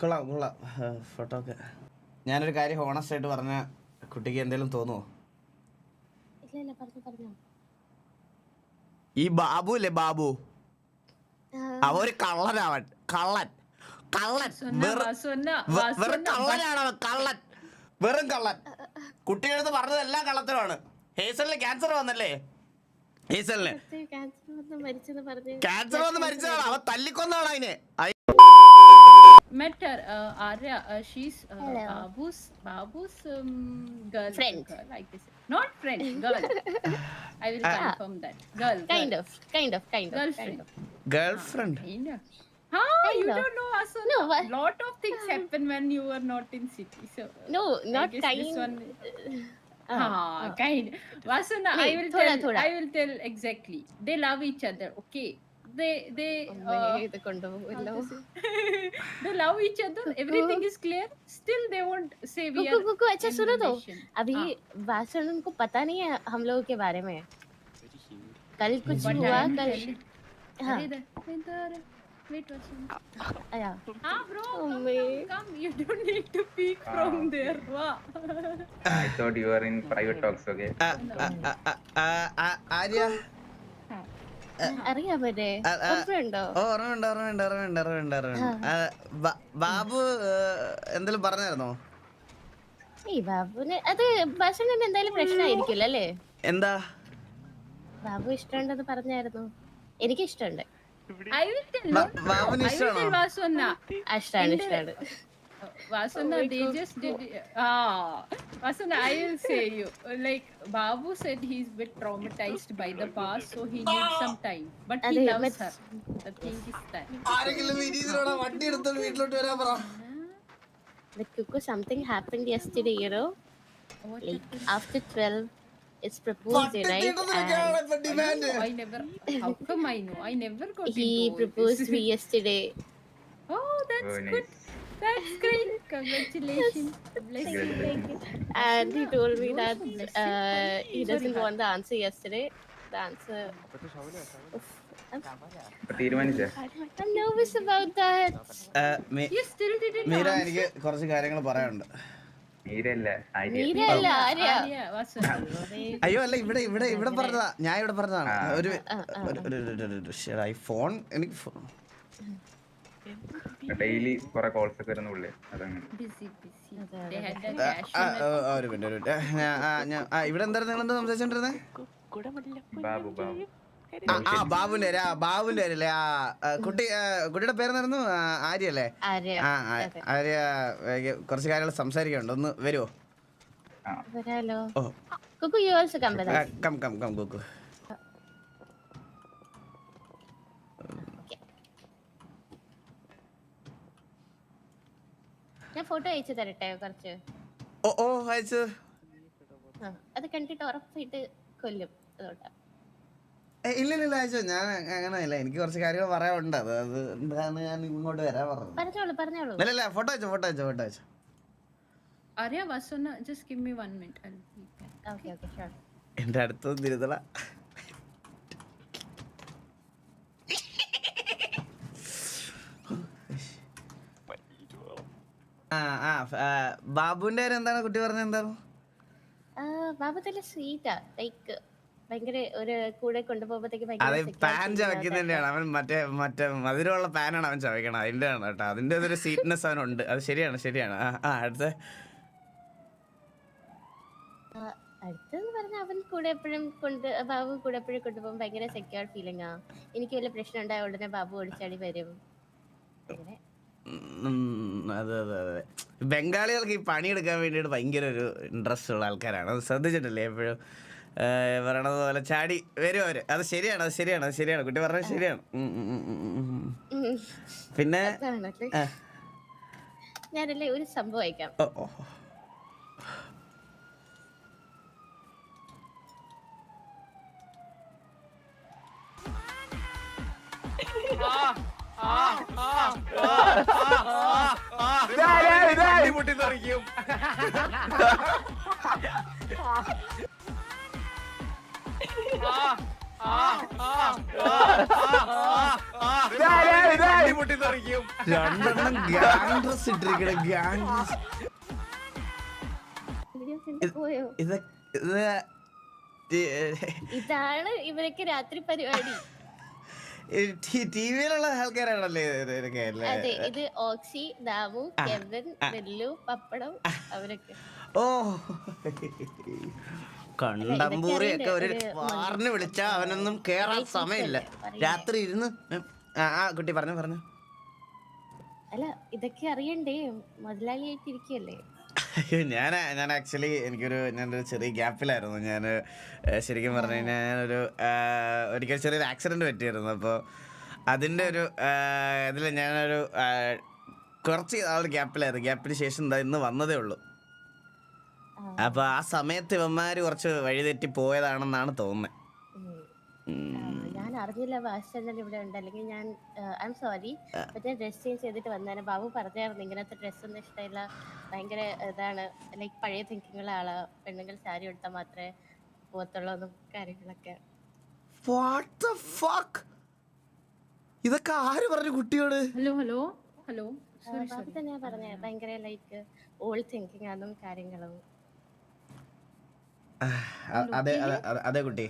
കൊള്ളാം കൊള്ളാം. ഫോട്ടോ ഒക്കെ ഞാനൊരു കാര്യം ഹോണസ്റ്റ് ആയിട്ട് പറഞ്ഞ കുട്ടിക്ക് എന്തെങ്കിലും തോന്നുമോ ഇല്ല ഇല്ല പറഞ്ഞു പറഞ്ഞു. ഈ ബാബു അല്ലേ ബാബു? അവ ഒരു കള്ളനാവൻ കള്ളൻ. കള്ളൻ. വെറും- കള്ളനാണ് അവൻ കള്ളൻ. വെറും കള്ളൻ. കുട്ടികളടുത്ത് എല്ലാ കള്ളത്തരമാണ് ഹേസലിന് ക്യാൻസർ വന്നല്ലേ? ഹേസലിന്. ക്യാൻസർ വന്ന് മരിച്ചതാണ്. അവൻ തല്ലിക്കൊന്നാണ് അതിനെ met her uh, arya uh, she's uh, babu's babu's um, girl Friend. girl i guess not friend girl i will Ah. confirm that girl kind girl. of, kind of, kind of, girlfriend. Girlfriend. of. girlfriend ah, Huh, you don't know also No, what- lot of things uh, happen when you are not in city so uh, No, not guess this kind. one- ah, ah, ah, kind. Vasana, I will thoda, tell. thoda. I will tell exactly. They love each other. Okay, they they uh, they love each other everything is clear still they won't say we are Kuku अच्छा सुनो तो अभी वासन उनको पता नहीं है हम लोगों के बारे में कल कुछ हुआ कल हाँ Wait, what's yeah. Ah, bro, oh, come, come, come. You don't need to peek ah, from there. Wow. I thought you were in private talks, okay? Uh, uh, uh, uh, uh, Arya. ഓർമ്മയുണ്ടോ? ഓർമ്മയുണ്ട് ഓർമ്മയുണ്ട് ഓർമ്മയുണ്ട് ഓർമ്മയുണ്ട് ബാബു എന്തെങ്കിലും പറഞ്ഞായിരുന്നോ? ഈ ബാബുന് അത് വാസണിന് എന്തായാലും പ്രശ്നമായിരിക്കില്ല അല്ലേ? എന്താ? ബാബു ഇഷ്ടമുണ്ടെന്ന് പറഞ്ഞായിരുന്നു. എനിക്ക് ഇഷ്ടമുണ്ട് I will tell. Ba- no, no, Babuni I will tell ഇഷ്ടാണോ? Vasuna. ആ, ഇഷ്ടമാണ് ഇഷ്ടമാണ് Uh, oh they just did. Ah, Vasuna, I will say you. Like Babu said, he's bit traumatized by the past, so he needs some time. But he loves her. The thing is that. ആരെങ്കിലും വിനീതിനോടെ വണ്ടി എടുത്തോണ്ട് വീട്ടിലോട്ട് വരാൻ പറ The cuckoo, something happened yesterday, you know. What Like after 12, it's proposed, right? And demand I never. How come I know? I never got he into all proposed me yesterday. Oh, that's Oh, good. nice. That's great. Congratulations. Bless you. And he told me that uh, he doesn't want the answer yesterday. The answer. Oof. I'm, nervous about that. You still didn't Meera answer. എനിക്ക് കുറച്ച് കാര്യങ്ങൾ പറയാനുണ്ട്. അയ്യോ അല്ല ഇവിടെ ഇവിടെ ഇവിടെ പറഞ്ഞതാ ഞാൻ ഇവിടെ പറഞ്ഞതാണ്. ഒരു ഈ ഫോൺ എനിക്ക് ഡെയിലി കുറെ കോൾസ് ഒക്കെ വരുന്ന പുള്ളി. അതങ്ങനെ. ഒരു മിനിറ്റ് ഒരു മിനിറ്റ് ഞാൻ- ആ, ഇവിടെ എന്തായിരുന്നു നിങ്ങൾ എന്താ സംസാരിച്ചോണ്ടിരുന്നേ? ബാബു ബാബു. ആ, ബാബുന്റെ പേര്, ആ ബാബുന്റെ പേരല്ലേ ആ കുട്ടി കുട്ടിയുടെ പേരെന്നായിരുന്നു ആര്യ അല്ലേ ആര്യ. ആ ആര്യ കുറച്ച് കാര്യങ്ങൾ സംസാരിക്കാനുണ്ട് ഒന്ന് വരുമോ. ഓ. ആ, us. Come come come Kukku ഞാൻ ഫോട്ടോ അയച്ചു തരട്ടെ കുറച്ച്? ഓ ഓ അയച്ചു. ആ, അത് കണ്ടിട്ട് ഉറപ്പായിട്ട് കൊല്ലും അതുകൊണ്ടാ. ഇല്ലില്ല ഇല്ല അയച്ചോ. ഞാൻ അങ്ങനെ ഇല്ല എനിക്ക് കുറച്ച് കാര്യങ്ങൾ പറയാനുണ്ട്. അത് അത് എന്താണ് ഞാൻ ഇങ്ങോട്ട് വരാൻ പറഞ്ഞത്. പറഞ്ഞോളൂ പറഞ്ഞോളൂ. ഇല്ല ഇല്ല ഫോട്ടോ അയച്ചോ ഫോട്ടോ അയച്ചോ ഫോട്ടോ അയച്ചോ. Vasuna, just give me one minute. Okay okay sure എന്റെ അടുത്ത് തിരുത്തല ആ ആ ഫ- ആ, ബാബുവിന്റെ കാര്യം എന്താണ്? കുട്ടി പറഞ്ഞത് എന്താണ്? ബാബു നല്ല സ്വീറ്റാ ലൈക്ക് ഭയങ്കര ഒരു കൂടെ കൊണ്ടുപോകുമ്പോഴത്തേക്ക് അത് പാൻ ചവയ്ക്കുന്നതിന്റെയാണ് അവൻ മറ്റേ മറ്റേ മധുരമുള്ള പാനാണ് അവൻ ചവയ്ക്കണം അതിന്റെ ആണ് കേട്ടോ. അതിന്റെ ഒരു സ്വീറ്റ്നെസ് അവനുണ്ട്. അത് ശരിയാണ് ശരിയാണ്. ആ അടുത്ത. അടുത്തെന്ന് പറഞ്ഞാൽ അവൻ കൂടെ എപ്പോഴും കൊണ്ട് ബാബു കൂടെ എപ്പോഴും കൊണ്ടുപോകും. ഭയങ്കര സെക്യൂർ ഫീലിംഗ് ആ. എനിക്ക് വലിയ പ്രശ്നം ഉണ്ടായ ഉടനെ ബാബു ഓടിച്ചാടി വരും. അങ്ങനെ. അതെ അതെ അതെ. ബംഗാളികൾക്ക് ഈ പണിയെടുക്കാൻ വേണ്ടിയിട്ട് ഭയങ്കര ഒരു ഇൻട്രസ്റ്റ് ഉള്ള ആൾക്കാരാണ്. അത് ശ്രദ്ധിച്ചിട്ടില്ലേ എപ്പോഴും? പറയണത് പോലെ ചാടി വരും അവർ. അത് ശരിയാണ് അത് ശരിയാണ് അത് ശരിയാണ്. കുട്ടി പറഞ്ഞത് ശരിയാണ്. പിന്നെ? ഞാനല്ലേ ഒരു സംഭവം അയക്കാം? ആ. രണ്ടെണ്ണം ഇതാണ് ഇവരൊക്കെ രാത്രി പരിപാടി ടി- ടിവിയിലുള്ള ആൾക്കാരാണല്ലേ ഇത് ഇതൊക്കെ? അതെ ഇത് ഓക്സി ദാവു കെവൻ നെല്ലു പപ്പടം അവരൊക്കെ. ഓ. കണ്ടമ്പൂറി ഒക്കെ ഒരു? വാറിന് വിളിച്ചാ അവനൊന്നും കേറാൻ സമയമില്ല. രാത്രി ഇരുന്ന് ആ കുട്ടി പറഞ്ഞു പറഞ്ഞു. അല്ല ഇതൊക്കെ അറിയണ്ടേ? മുതലാളിയായിട്ടിരിക്കല്ലേ ഞാൻ ഞാൻ ആക്ച്വലി എനിക്കൊരു ഞാനൊരു ചെറിയ ഗ്യാപ്പിലായിരുന്നു ഞാൻ ശരിക്കും പറഞ്ഞു കഴിഞ്ഞാൽ ഞാനൊരു ഒരിക്കൽ ചെറിയൊരു ആക്സിഡന്റ് പറ്റിയിരുന്നു. അപ്പോൾ അതിന്റെ ഒരു ഇതിൽ ഞാനൊരു കുറച്ച് ആ, ഒരു ഗ്യാപ്പിലായിരുന്നു ഗ്യാപ്പിന് ശേഷം എന്താ ഇന്ന് വന്നതേ ഉള്ളൂ. അപ്പോൾ ആ സമയത്ത് ഇവന്മാർ കുറച്ച് വഴിതെറ്റി പോയതാണെന്നാണ് തോന്നുന്നത് അറിഞ്ഞില്ല ഭാഷചന്ദ്രൻ ഇവിടെ ഉണ്ട്. അല്ലെങ്കിൽ ഞാൻ ഐ എം സോറി മറ്റേ ഡ്രസ് ചേഞ്ച് ചെയ്തിട്ട് വന്നേനെ. ബാബു പറഞ്ഞായിരുന്നു ഇങ്ങനത്തെ ഡ്രസ് ഒന്നും ഇഷ്ടമില്ല. ഭയങ്കര ഇതാണ്. ലൈക്ക് പഴയ തിങ്കിങ് ഉള്ള ആളാ. പെണ്ണുങ്ങൾ സാരി എടുത്താൽ മാത്രമേ പോകത്തുള്ളൂ കാര്യങ്ങളൊക്കെ? ഇതൊക്കെ ആര് പറഞ്ഞു കുട്ടിയോട്? Hello hello hello Babu. തന്നെയാ പറഞ്ഞേ. ഭയങ്കര ലൈക്ക് ഓൾഡ് തിങ്കിങ് ആണെന്നും കാര്യങ്ങളും. അതെ അതെ കുട്ടി.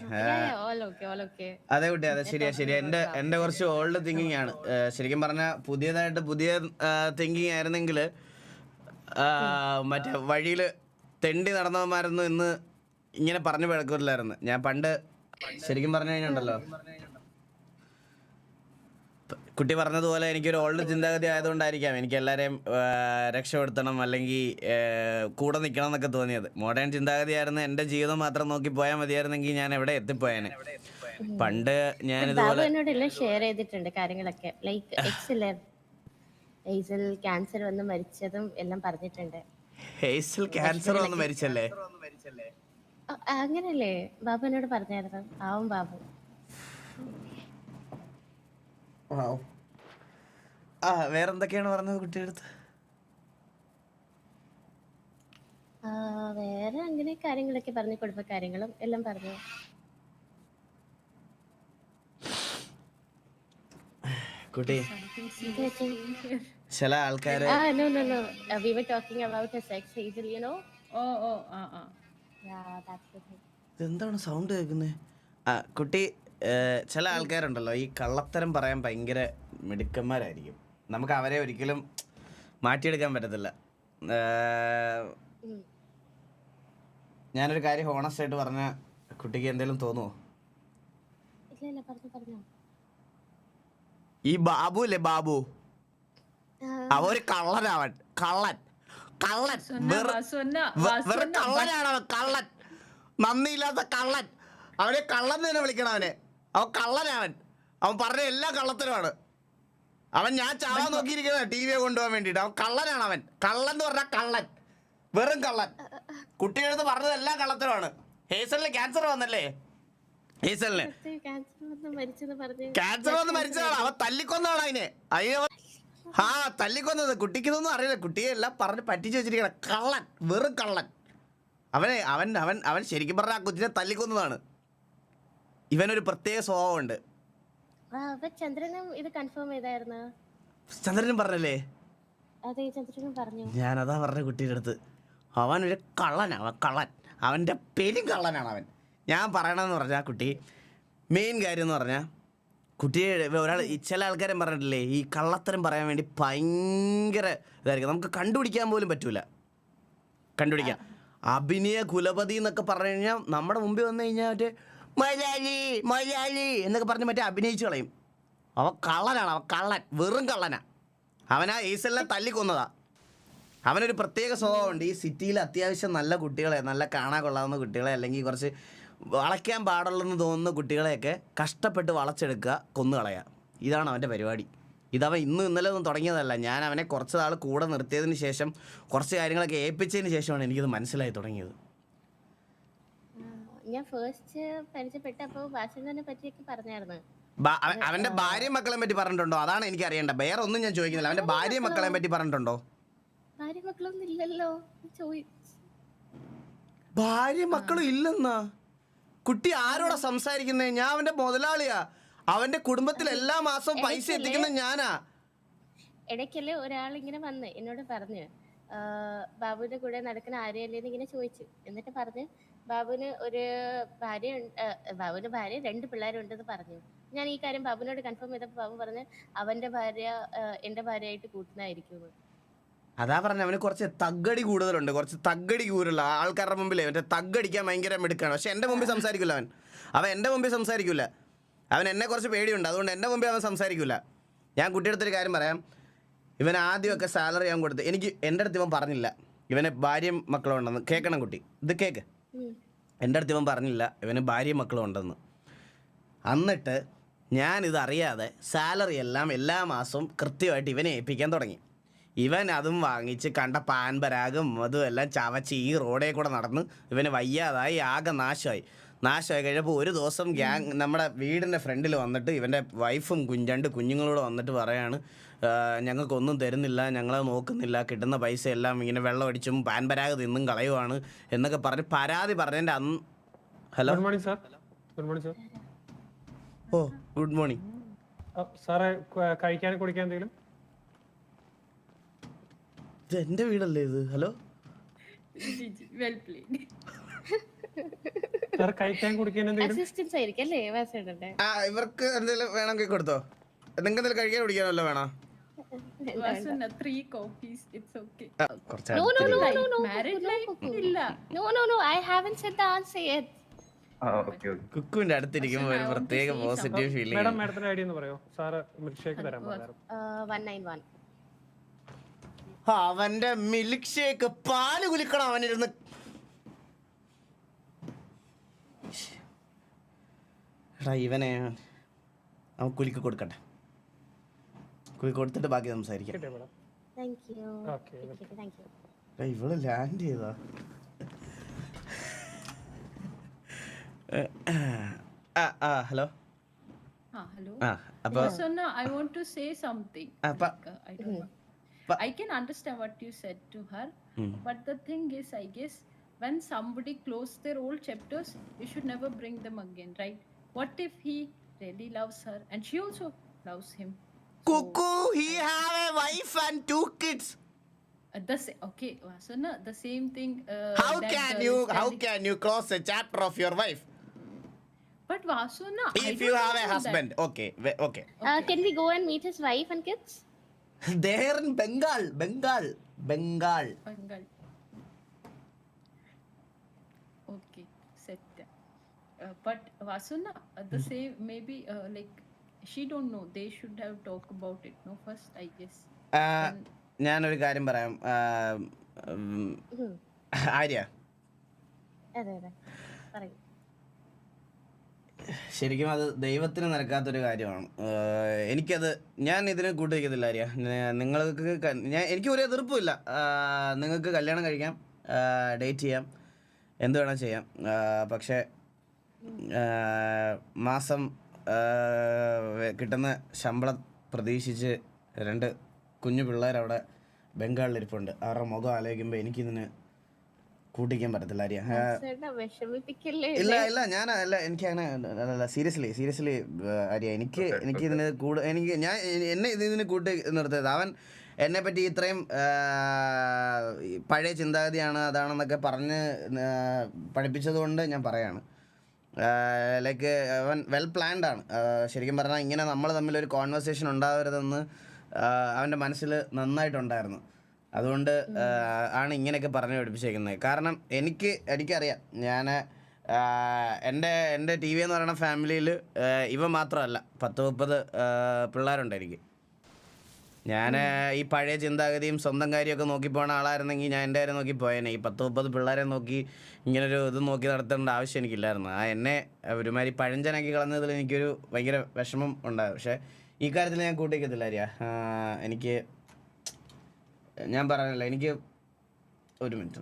അതെ കുട്ടി അതെ ശരിയാ ശരിയാ. എന്റെ എന്റെ കുറച്ച് ഓൾഡ് തിങ്കിങ് ആണ്. ശരിക്കും പറഞ്ഞ പുതിയതായിട്ട് പുതിയ തിങ്കിങ് ആയിരുന്നെങ്കിൽ മറ്റേ വഴിയിൽ തെണ്ടി നടന്നവന്മാരൊന്നും ഇന്ന് ഇങ്ങനെ പറഞ്ഞു കിടക്കില്ലായിരുന്നു ഞാൻ പണ്ട് ശരിക്കും പറഞ്ഞു കഴിഞ്ഞുണ്ടല്ലോ കുട്ടി പറഞ്ഞതുപോലെ എനിക്കൊരു ഓൾഡ് ചിന്താഗതി ആയതുകൊണ്ടായിരിക്കാം എനിക്ക് എല്ലാവരെയും രക്ഷപ്പെടുത്തണം അല്ലെങ്കിൽ കൂടെ നിൽക്കണം എന്നൊക്കെ തോന്നിയത്. മോഡേൺ ചിന്താഗതിയായിരുന്നു എന്റെ ജീവിതം മാത്രം നോക്കി പോയാൽ മതിയായിരുന്നെങ്കിൽ ഞാൻ എവിടെ എത്തിപ്പോയേനെ. പണ്ട് ഞാൻ ഇതുപോലെ ഷെയർ ചെയ്തിട്ടുണ്ട് കാര്യങ്ങളൊക്കെ. ലൈക്ക് എക്സിലെ ഏസൽ ക്യാൻസർ വന്ന് മരിച്ചതും എല്ലാം പറഞ്ഞിട്ടുണ്ട്. ഹേസൽ ക്യാൻസർ വന്ന് മരിച്ചല്ലേ? അങ്ങനല്ലേ ബാബു എന്നോട് പറഞ്ഞായിരുന്നു. ആവും ബാബു. ആ വേറെന്തൊക്കെയാണ് പറഞ്ഞത് കുട്ടിയെടുത്ത് ആ, വേറെ അങ്ങനെ കാര്യങ്ങളൊക്കെ പറഞ്ഞു കുടുംബ കാര്യങ്ങളും എല്ലാം പറഞ്ഞു. കുട്ടി ചില ആൾക്കാര് ആ no no no we were talking about sex Hazel you know oh oh ah ah. Yeah that's the ഇതെന്താണ് സൗണ്ട് കേൾക്കുന്നത് ആ കുട്ടി ചില ആൾക്കാരുണ്ടല്ലോ ഈ കള്ളത്തരം പറയാൻ ഭയങ്കര മിടുക്കന്മാരായിരിക്കും. നമുക്ക് അവരെ ഒരിക്കലും മാറ്റിയെടുക്കാൻ പറ്റത്തില്ല. ഞാനൊരു കാര്യം ഹോണസ്റ്റ് ആയിട്ട് പറഞ്ഞ കുട്ടിക്ക് എന്തെങ്കിലും തോന്നുമോ ഇല്ല ഇല്ല പറഞ്ഞു പറഞ്ഞു. ഈ ബാബു അല്ലേ ബാബു? അവ ഒരു കള്ളനാവൻ കള്ളൻ. കള്ളൻ. വെറു- കള്ളനാണ് അവൻ കള്ളൻ. നന്ദിയില്ലാത്ത കള്ളൻ. അവനെ കള്ളൻ തന്നെ വിളിക്കണം അവനെ. അവൻ കള്ളനാവൻ. അവൻ പറഞ്ഞ എല്ലാ കള്ളത്തരമാണ്. അവൻ ഞാൻ ചാവാൻ നോക്കിയിരിക്കുന്ന ടി വിയെ കൊണ്ടുപോകാൻ വേണ്ടിട്ട് അവൻ കള്ളനാണ് അവൻ. കള്ളൻ എന്ന് പറഞ്ഞാൽ കള്ളൻ. വെറും കള്ളൻ. കുട്ടികളടുത്ത് പറഞ്ഞത് എല്ലാം കള്ളത്തരമാണ്. ഹേസലിന് ക്യാൻസർ വന്നല്ലേ? ഹേസലിന്. ക്യാൻസർ വന്ന് മരിച്ചതാണ്. അവൻ തല്ലിക്കൊന്നാണ് അതിനെ അതിനെ ആ തല്ലിക്കൊന്നത് കുട്ടിക്കൊന്നും അറിയില്ല. കുട്ടിയെ എല്ലാം പറഞ്ഞ് പറ്റിച്ചു വെച്ചിരിക്കണം കള്ളൻ. വെറും കള്ളൻ. അവനെ അവൻ അവൻ അവൻ ശരിക്കും പറഞ്ഞ ആ കുത്തിനെ തല്ലിക്കൊന്നതാണ്. ഇവനൊരു പ്രത്യേക സ്വഭാവമുണ്ട്. ചന്ദ്രനും ഇത് കൺഫേം ചെയ്തായിരുന്നു? ചന്ദ്രനും പറഞ്ഞല്ലേ? അതെ ചന്ദ്രനും പറഞ്ഞു. ഞാനതാ പറഞ്ഞ കുട്ടിയുടെ അടുത്ത്. അവൻ ഒരു കള്ളനാണ് കള്ളൻ. അവന്റെ പെരും കള്ളനാണ് അവൻ. ഞാൻ പറയണമെന്ന് പറഞ്ഞാൽ കുട്ടി മെയിൻ കാര്യം എന്ന് പറഞ്ഞാൽ കുട്ടിയെ ഒരാൾ ചില ആൾക്കാരും പറഞ്ഞിട്ടില്ലേ ഈ കള്ളത്തരം പറയാൻ വേണ്ടി ഭയങ്കര ഇതായിരിക്കും. നമുക്ക് കണ്ടുപിടിക്കാൻ പോലും പറ്റൂല. കണ്ടുപിടിക്കാം അഭിനയ കുലപതി എന്നൊക്കെ പറഞ്ഞു കഴിഞ്ഞാൽ നമ്മുടെ മുമ്പിൽ വന്നു കഴിഞ്ഞാൽ മറ്റേ മലയാളി മൊയ്ലാലി എന്നൊക്കെ പറഞ്ഞ് മറ്റേ അഭിനയിച്ചു കളയും. അവൻ കള്ളനാണ് അവൻ കള്ളൻ വെറും കള്ളനാ. അവനാ ഈസലിനെ തല്ലിക്കൊന്നതാ. അവനൊരു പ്രത്യേക സ്വഭാവമുണ്ട്. ഈ സിറ്റിയിൽ അത്യാവശ്യം നല്ല കുട്ടികളെ നല്ല കാണാൻ കൊള്ളാവുന്ന കുട്ടികളെ അല്ലെങ്കിൽ കുറച്ച് വളയ്ക്കാൻ പാടുള്ളെന്ന് തോന്നുന്ന കുട്ടികളെയൊക്കെ കഷ്ടപ്പെട്ട് വളച്ചെടുക്കുക കൊന്നു കളയുക ഇതാണ് അവന്റെ പരിപാടി. ഇതവൻ ഇന്നും ഇന്നലെ ഒന്നും തുടങ്ങിയതല്ല. ഞാൻ അവനെ കുറച്ച് നാൾ കൂടെ നിർത്തിയതിന് ശേഷം കുറച്ച് കാര്യങ്ങളൊക്കെ ഏൽപ്പിച്ചതിന് ശേഷമാണ് എനിക്കിത് മനസ്സിലായി തുടങ്ങിയത്. ഞാൻ ഫസ്റ്റ് പരിചയപ്പെട്ടപ്പോ ഭാഷനെ പറ്റിയൊക്കെ പറഞ്ഞായിരുന്നു. അവന്റെ ഭാര്യ മക്കളെ പറ്റി പറഞ്ഞിട്ടുണ്ടോ? അതാണ് എനിക്ക് അറിയേണ്ടത്. വേറെ ഒന്നും ഞാൻ ചോദിക്കുന്നില്ല. അവന്റെ ഭാര്യ മക്കളെ? പറ്റി പറഞ്ഞിട്ടുണ്ടോ? ഭാര്യ മക്കളൊന്നും ഇല്ലല്ലോ. ഭാര്യ മക്കളും ഇല്ലെന്നാ? കുട്ടി ആരോടാ സംസാരിക്കുന്നേ? ഞാൻ അവന്റെ മുതലാളിയാ. അവന്റെ കുടുംബത്തിൽ എല്ലാ മാസവും പൈസ എത്തിക്കുന്ന ഞാനാ. ഇടയ്ക്കല്ലേ ഒരാൾ ഇങ്ങനെ വന്ന് എന്നോട് പറഞ്ഞു ബാബുവിന്റെ കൂടെ നടക്കുന്ന ആരെയല്ലേ ഇങ്ങനെ ചോദിച്ചു. എന്നിട്ട് പറഞ്ഞു ബാബുന് ഒരു ഭാര്യ ബാബുന് ഭാര്യ രണ്ട് പിള്ളേരുണ്ടെന്ന് പറഞ്ഞു. ഞാൻ ഈ കാര്യം ബാബുനോട് കൺഫേം ചെയ്തപ്പോൾ ബാബു പറഞ്ഞ് അവന്റെ ഭാര്യ എന്റെ ഭാര്യയായിട്ട് കൂട്ടുന്നതായിരിക്കും അതാ പറഞ്ഞ അവന് കുറച്ച് തഗ്ഗടി കൂടുതലുണ്ട്. കുറച്ച് തഗ്ഗടി കൂടുതലുള്ള ആൾക്കാരുടെ മുമ്പിൽ മറ്റേ തഗ്ഗടിക്കാൻ ഭയങ്കര മിടുക്കാണ്. പക്ഷെ എന്റെ മുമ്പിൽ സംസാരിക്കില്ല അവൻ. അവൻ എന്റെ മുമ്പിൽ സംസാരിക്കില്ല അവൻ എന്നെ കുറച്ച് പേടിയുണ്ട്. അതുകൊണ്ട് എന്റെ മുമ്പിൽ അവൻ സംസാരിക്കില്ല ഞാൻ കുട്ടിയുടെ ഒരു കാര്യം പറയാം. ഇവൻ ആദ്യമൊക്കെ സാലറി ഞാൻ കൊടുത്ത് എനിക്ക് എന്റെ അടുത്ത് ഇവൻ പറഞ്ഞില്ല. ഇവനെ ഭാര്യയും മക്കളും ഉണ്ടെന്ന്. കേൾക്കണം കുട്ടി. ഇത് കേക്ക്. എന്റെ അടുത്ത് ഇവൻ പറഞ്ഞില്ല ഇവന് ഭാര്യയും മക്കളും ഉണ്ടെന്ന്. എന്നിട്ട് ഞാനിത് അറിയാതെ സാലറി എല്ലാം എല്ലാ മാസവും കൃത്യമായിട്ട് ഇവനെ ഏൽപ്പിക്കാൻ തുടങ്ങി. ഇവൻ അതും വാങ്ങിച്ച് കണ്ട പാൻപരാഗും അതും എല്ലാം ചവച്ച് ഈ റോഡേ കൂടെ നടന്ന് ഇവന് വയ്യാതായി ആകെ നാശമായി. നാശമായി കഴിഞ്ഞപ്പോൾ ഒരു ദിവസം ഗ്യാങ് നമ്മുടെ വീടിന്റെ ഫ്രണ്ടിൽ വന്നിട്ട് ഇവന്റെ വൈഫും കുഞ്ഞ് രണ്ട് കുഞ്ഞുങ്ങളോട് വന്നിട്ട് പറയാണ് ഞങ്ങൾക്കൊന്നും തരുന്നില്ല ഞങ്ങളെ നോക്കുന്നില്ല കിട്ടുന്ന പൈസ എല്ലാം ഇങ്ങനെ വെള്ളം അടിച്ചും പാൻ പരാഗ് തിന്നും കളയുവാണ് എന്നൊക്കെ പറഞ്ഞ് പരാതി പറഞ്ഞതിന്റെ അന്ന് hello? Good morning sir good morning sir oh good morning സാറേ കഴിക്കാൻ കുടിക്കാൻ എന്തെങ്കിലും? ഇത് എന്റെ വീടല്ലേ ഇത്? ഹലോ? Well played. സാർ കഴിക്കാൻ കുടിക്കാൻ എന്തെങ്കിലും? അസിസ്റ്റൻസ് ആയിരിക്കും അല്ലേ? വാസേട്ടന്റെ ആ ഇവർക്ക് എന്തെങ്കിലും വേണമെങ്കിൽ കൊടുത്തോ. നിങ്ങൾക്ക് എന്തെങ്കിലും കഴിക്കാൻ കുടിക്കാനല്ലോ വേണോ? കുക്കുവിന്റെ അടുത്തിരിക്കുമ്പോ ഒരു പ്രത്യേക പോസിറ്റീവ് ഫീലിംഗ് മാഡം മാഡത്തിന്റെ ഐഡിയ എന്ന് പറയോ? സാറ് മിൽക്ക് ഷേക്ക് തരാൻ പകരം one nine one. അവന്റെ മിൽക്ക് ഷേക്ക് പാൽ കുലിക്കണം. അവനിരുന്ന് എടാ ഇവനെ അവൻ കുലിക്ക് കൊടുക്കട്ടെ കുലിക്ക് കൊടുത്തിട്ട് ബാക്കി സംസാരിക്കാം ഇവൾ ലാൻഡ് ചെയ്താ ആ ആ ഹലോ Ah. ആ അപ്പൊ something. ആ, uh, I don't know. But- I can understand what you said to her, Hmm. but the thing is, I guess when somebody close their old chapters, you should never bring them again, right? What if he really loves her and she also loves him? So, Cuckoo, he I, have a wife and two kids. Uh, the okay, uh, so no, the same thing. Uh, how can you how can you close a chapter of your wife? But Vasuna, if you have a husband, that. okay, okay. okay. Uh, can we go and meet his wife and kids? They're in Bengal, Bengal, Bengal. Bengal. But Vasuna, uh, the same maybe uh, like she don't know. They should have talked about it. No, first I guess. ഞാനൊരു കാര്യം പറയാം. Hmm. Arya? ശരിക്കും അത് ദൈവത്തിന് നിരക്കാത്തൊരു കാര്യമാണ്. എനിക്കത് ഞാൻ ഇതിന് കൂട്ടിരിക്കത്തില്ല ആര്യ. നിങ്ങൾക്ക് ഞാൻ എനിക്ക് ഒരു എതിർപ്പുമില്ല. നിങ്ങൾക്ക് കല്യാണം കഴിക്കാം. ഡേറ്റ് ചെയ്യാം. എന്ത് വേണം ചെയ്യാം. പക്ഷേ മാസം കിട്ടുന്ന ശമ്പളം പ്രതീക്ഷിച്ച് രണ്ട് കുഞ്ഞു പിള്ളേരവിടെ ബംഗാളിലിരിപ്പുണ്ട്. അവരുടെ മുഖം ആലോചിക്കുമ്പോൾ എനിക്കിതിന് കൂട്ടിക്കാൻ പറ്റത്തില്ല ആര്യ. ഇല്ല ഇല്ല ഞാൻ അല്ല എനിക്ക് അങ്ങനെ അല്ല സീരിയസ്ലി സീരിയസ്ലി ആര്യ എനിക്ക് എനിക്ക് ഇതിന് കൂടു എനിക്ക് ഞാൻ എന്നെ ഇത് ഇതിന് കൂട്ടി നിർത്തിയത് അവൻ എന്നെ പറ്റി ഇത്രയും പഴയ ചിന്താഗതിയാണ് അതാണെന്നൊക്കെ പറഞ്ഞ് പഠിപ്പിച്ചത് കൊണ്ട് ഞാൻ പറയാണ്. ലൈക്ക് അവൻ വെൽ പ്ലാൻഡ് ആണ്. ശരിക്കും പറഞ്ഞാൽ ഇങ്ങനെ നമ്മൾ തമ്മിൽ ഒരു കോൺവെർസേഷൻ ഉണ്ടാവരുതെന്ന് അവന്റെ മനസ്സിൽ നന്നായിട്ടുണ്ടായിരുന്നു. അതുകൊണ്ട് ആണ് ഇങ്ങനെയൊക്കെ പറഞ്ഞു പഠിപ്പിച്ചേക്കുന്നത്. കാരണം എനിക്ക് എനിക്കറിയാം ഞാൻ എന്റെ എന്റെ ടി വി എന്ന് പറയുന്ന ഫാമിലിയിൽ ഇവ മാത്രമല്ല പത്ത് മുപ്പത് പിള്ളേരുണ്ട് എനിക്ക്. ഞാൻ ഈ പഴയ ചിന്താഗതിയും സ്വന്തം കാര്യമൊക്കെ നോക്കി പോണ ആളായിരുന്നെങ്കിൽ ഞാൻ എന്റെ കാര്യം നോക്കി പോയേനെ. ഈ പത്ത് മുപ്പത് പിള്ളേരെ നോക്കി ഇങ്ങനൊരു ഇത് നോക്കി നടത്തേണ്ട ആവശ്യം എനിക്കില്ലായിരുന്നു. ആ എന്നെ ഒരുമാതിരി പഴഞ്ചനാക്കി കളഞ്ഞതിൽ എനിക്കൊരു ഭയങ്കര വിഷമം ഉണ്ടായത് പക്ഷേ ഈ കാര്യത്തിൽ ഞാൻ കൂട്ടിക്കത്തില്ല ആ, എനിക്ക് ഞാൻ പറഞ്ഞില്ല എനിക്ക് ഒരു മിനിറ്റ്.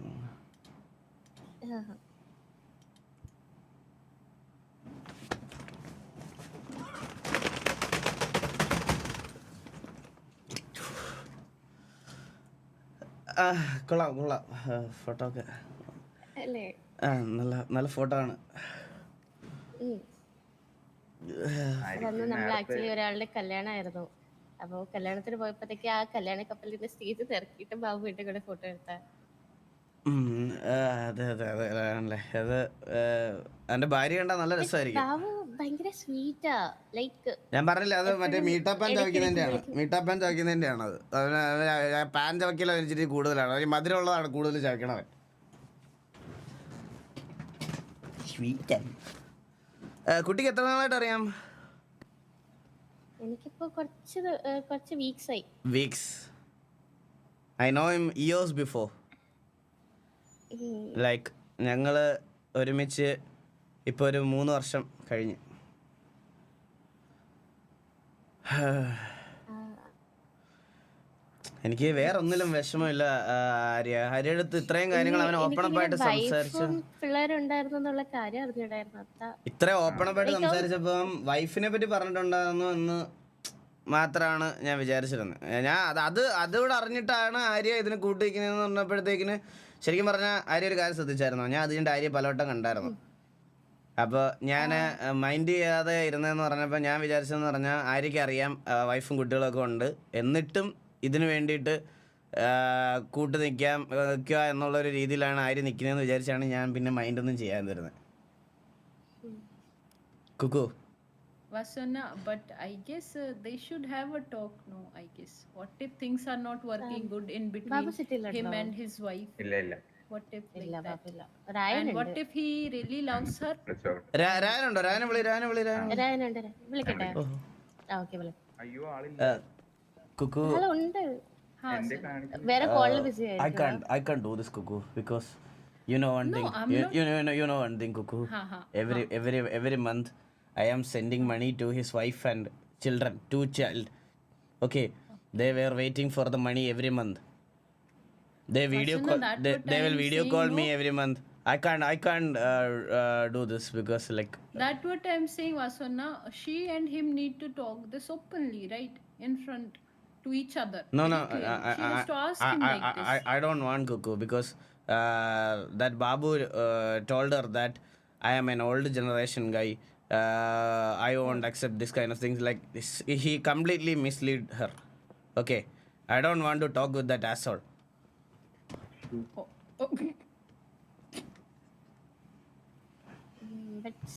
കൊള്ളാം കൊള്ളാം. ഫോട്ടോ ഒക്കെ. ആ നല്ല നല്ല ഫോട്ടോ ആണ്. നമ്മൾ ആക്ച്വലി ഒരാളുടെ കല്യാണമായിരുന്നു അപ്പൊ കല്യാണത്തിന് പോയപ്പോഴത്തേക്ക് ആ കല്യാണ കപ്പലിന്റെ സ്റ്റേജ് തിരക്കിയിട്ട് ബാബു വീട്ടിൽ കൂടെ ഫോട്ടോ എടുത്താ. അതെ അതെ അതെ ആണല്ലേ അത് എന്റെ ഭാര്യ കണ്ടാ നല്ല രസമായിരിക്കും. ബാബു ഭയങ്കര സ്വീറ്റാ. ലൈക്ക് ഞാൻ പറഞ്ഞില്ല അത് മറ്റേ മീട്ടാ പാൻ ചവയ്ക്കുന്നതിന്റെയാണ് മീട്ടാ പാൻ ചവയ്ക്കുന്നതിന്റെയാണ് അത്. അവന് പാൻ ചവയ്ക്കൽ ഇച്ചിരി കൂടുതലാണ്. അവന് മധുരമുള്ളതാണ് കൂടുതൽ ചവയ്ക്കണവൻ. കുട്ടിക്ക് എത്ര നാളായിട്ട് അറിയാം? എനിക്കിപ്പോ കുറച്ച് കുറച്ച് വീക്സ് ആയി. Weeks I know years before like ഞങ്ങൾ ഒരുമിച്ച് ഇപ്പോൾ ഒരു മൂന്ന് വർഷം കഴിഞ്ഞ്. എനിക്ക് വേറെ ഒന്നിലും വിഷമമില്ല ആര്യ. ആര്യയുടെ അടുത്ത് ഇത്രയും കാര്യങ്ങൾ അവൻ ഓപ്പൺ അപ്പ് ആയിട്ട് സംസാരിച്ചു. ഇത്ര ഓപ്പൺ അപ്പ് ആയിട്ട് സംസാരിച്ചപ്പം വൈഫിനെ പറ്റി പറഞ്ഞിട്ടുണ്ടായിരുന്നു എന്ന് മാത്രമാണ് ഞാൻ വിചാരിച്ചിരുന്നത്. ഞാൻ അത് അത് അതിവിടെ അറിഞ്ഞിട്ടാണ് ആര്യ ഇതിന് കൂട്ടിവെക്കുന്നതെന്ന് പറഞ്ഞപ്പോഴത്തേക്കിന് ശരിക്കും പറഞ്ഞാൽ ആര്യ ഒരു കാര്യം ശ്രദ്ധിച്ചായിരുന്നു? ഞാൻ അതിന്റെ ആര്യ പലവട്ടം കണ്ടായിരുന്നു. അപ്പോൾ ഞാൻ മൈൻഡ് ചെയ്യാതെ ഇരുന്നതെന്ന് പറഞ്ഞപ്പോൾ ഞാൻ വിചാരിച്ചതെന്ന് പറഞ്ഞാൽ ആര്യയ്ക്ക് അറിയാം വൈഫും കുട്ടികളൊക്കെ ഉണ്ട് എന്നിട്ടും ഇതിനു വേണ്ടിയിട്ട് കൂട്ട് നിൽക്കാം നിൽക്കുക എന്നുള്ളൊരു രീതിയിലാണ് ആര് നിൽക്കുന്നതെന്ന് വിചാരിച്ചാണ് ഞാൻ പിന്നെ മൈൻഡൊന്നും ചെയ്യാൻ തരുന്നത് Kuku Vasuna, but I guess uh, they should have a talk. No, I guess. What if things are not working good in between him and his wife? ഇല്ല ഇല്ല What if like ഇല്ല that? ഇല്ല And രായനുണ്ട് what if he really loves her? രാനുണ്ടോ Rana വിളി രാന വിളി രാന രായനുണ്ട് രാ- വിളിക്കട്ടെ ആ okay വിളി അയ്യോ ആളില്ല Uh, കുക്കു ഹലോ ഉണ്ട് Ha, എന്റെ. കാണിക്കുന്നു വേറെ കോളിൽ ബിസി I ആയിരിക്കും can't I can't do this kuku because you know one thing I'm you, not- you know you know one thing kuku Ha, ha, every every every month I am sending money to his wife and children two child okay they were waiting for the money every month they video call they, they will video call no? me every month I can't I can't uh, uh, do this because like That what I'm saying, Vasuna. She and him need to talk this openly, right? In front to each other. No, no, I. I, she has to I, ask I, him I, like this. I, I don't want Cuckoo because uh, that Babu uh, told her that I am an old generation guy. Uh, I won't accept this kind of things. Like this, he completely mislead her. Okay, I don't want to talk with that asshole. Mm. Oh, oh. Let's mm,